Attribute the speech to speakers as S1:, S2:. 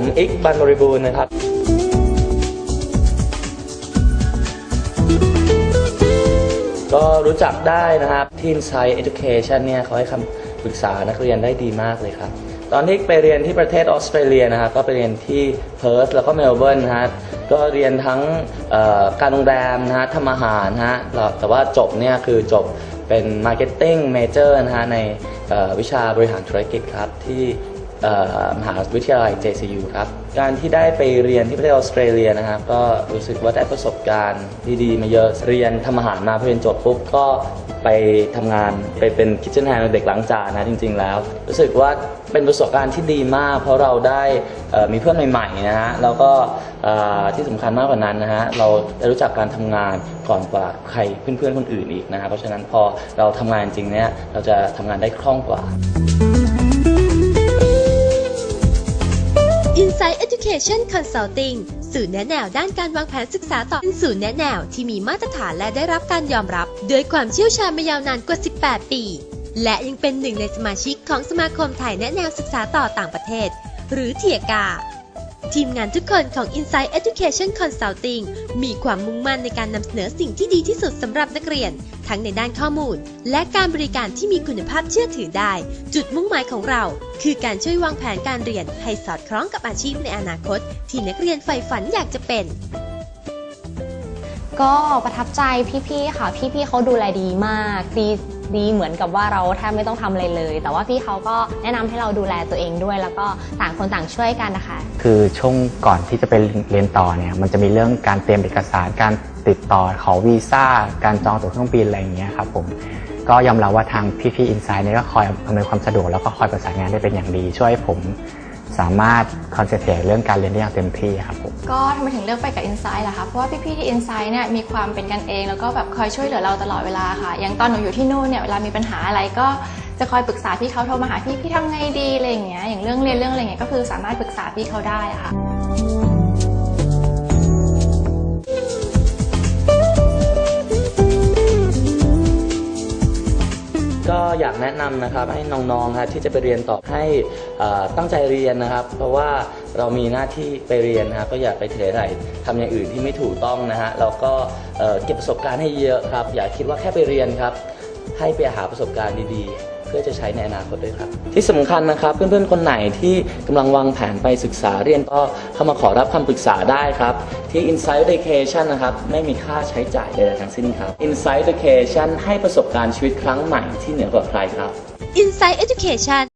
S1: มอิกบันบริบูรณ์นะครับก็รู้จักได้นะครับที่ Insight Education เนี่ยเขาให้คำปรึกษานักเรียนได้ดีมากเลยครับ ตอนที่ไปเรียนที่ประเทศออสเตรเลียนะครับก็ไปเรียนที่เพิร์ธแล้วก็เมลเบิร์นนะฮะก็เรียนทั้งการโรงแรมนะฮะทำอาหารนะฮะแต่ว่าจบเนี่ยคือจบเป็น Marketing Major นะฮะในวิชาบริหารธุรกิจครับที่ มหาวิทยาลัย JCU ครับ การที่ได้ไปเรียนที่ประเทศออสเตรเลียนะครับ ก็รู้สึกว่าได้ประสบการณ์ดีๆ มาเยอะ เรียนทำอาหารมาพอเรียนจบปุ๊บก็ไปทำงานไปเป็นคิทเช่นแฮนเด็กล้างจานนะจริง ๆ แล้ว รู้สึกว่าเป็นประสบการณ์ที่ดีมาก เพราะเราได้มีเพื่อนใหม่ๆนะฮะแล้วก็ที่สำคัญมากกว่านั้นนะฮะเราได้รู้จักการทำงานก่อนกว่าใครเพื่อนๆคนอื่นอีกนะฮะเพราะฉะนั้นพอเราทำงานจริงเนี่ยเราจะทำงานได้คล่องกว่า
S2: Insight Education Consulting สื่อแนะแนวด้านการวางแผนศึกษาต่อเป็นสื่อแนะแนวที่มีมาตรฐานและได้รับการยอมรับ ด้วยความเชี่ยวชาญมายาวนานกว่า 18 ปี และยังเป็นหนึ่งในสมาชิกของสมาคมไทยแนะแนวศึกษาต่อต่างประเทศ หรือเทียกา ทีมงานทุกคนของ Insight Education Consulting มีความมุ่งมั่นในการนำเสนอสิ่งที่ดีที่สุดสำหรับนักเรียน ทั้งในด้านข้อมูล และการบริการที่มีคุณภาพเชื่อถือได้ จุดมุ่งหมายของเรา คือการช่วยวางแผนการเรียนให้สอดคล้องกับอาชีพในอนาคต ที่นักเรียนใฝ่ฝันอยากจะเป็น
S3: ก็ประทับใจพี่ๆค่ะ พี่ๆเขาดูแลดีมากดีดีเหมือนกับว่าเราแทบไม่ต้องทำอะไรเลย แต่ว่าพี่เขาก็แนะนำให้เราดูแลตัวเองด้วย แล้วก็ต่างคนต่างช่วยกันนะคะ
S4: คือช่วงก่อนที่จะไปเรียนต่อเนี่ยมันจะมีเรื่องการเตรียมเอกสารการติดต่อขอวีซ่า การจองตั๋วเครื่องบินอะไรอย่างเงี้ยครับผมก็ยอมรับว่าทางพี่ๆอินไซด์เนี่ยก็คอยอำนวยความสะดวกแล้วก็คอยประสานงานได้เป็นอย่างดี ช่วยให้ผม สามารถคอนเซนเทรตเรื่องการเรียนได้อย่างเต็มที่ครับผม
S5: ก็ทำไมถึงเลือกไปกับ Insight ล่ะคะ เพราะว่าพี่ๆที่ Insight เนี่ยมีความเป็นกันเอง แล้วก็แบบคอยช่วยเหลือเราตลอดเวลาค่ะ อย่างตอนหนูอยู่ที่นู่นเนี่ยเวลามีปัญหาอะไรก็จะคอยปรึกษาพี่เขาโทรมาหาพี่พี่ทำไงดีอะไรอย่างเงี้ย อย่างเรื่องเรียนเรื่องอะไรเงี้ยก็คือสามารถปรึกษาพี่เขาได้ค่ะา
S1: กแนะนำนะครับให้น้องๆครับที่จะไปเรียนต่อให้ตั้งใจเรียนนะครับ เพราะว่าเรามีหน้าที่ไปเรียนนะครับก็อย่าไปเทไรทำอย่างอื่นที่ไม่ถูกต้องนะฮะเราก็เก็บประสบการณ์ให้เยอะครับ อย่าคิดว่าแค่ไปเรียนครับ ให้ไปหาประสบการณ์ดีๆ พื่อจะใช้ในอนาคตด้วยครับ ที่สำคัญนะครับ เพื่อนๆคนไหนที่กำลังวางแผนไปศึกษาเรียนก็เข้ามาขอรับคำปรึกษาได้ครับ ที่ Insight Education นะครับ ไม่มีค่าใช้จ่ายใดๆทั้งสิ้นครับ Insight Education ให้ประสบการณ์ชีวิตครั้งใหม่ที่เหนือกว่าใครครับ
S2: Insight Education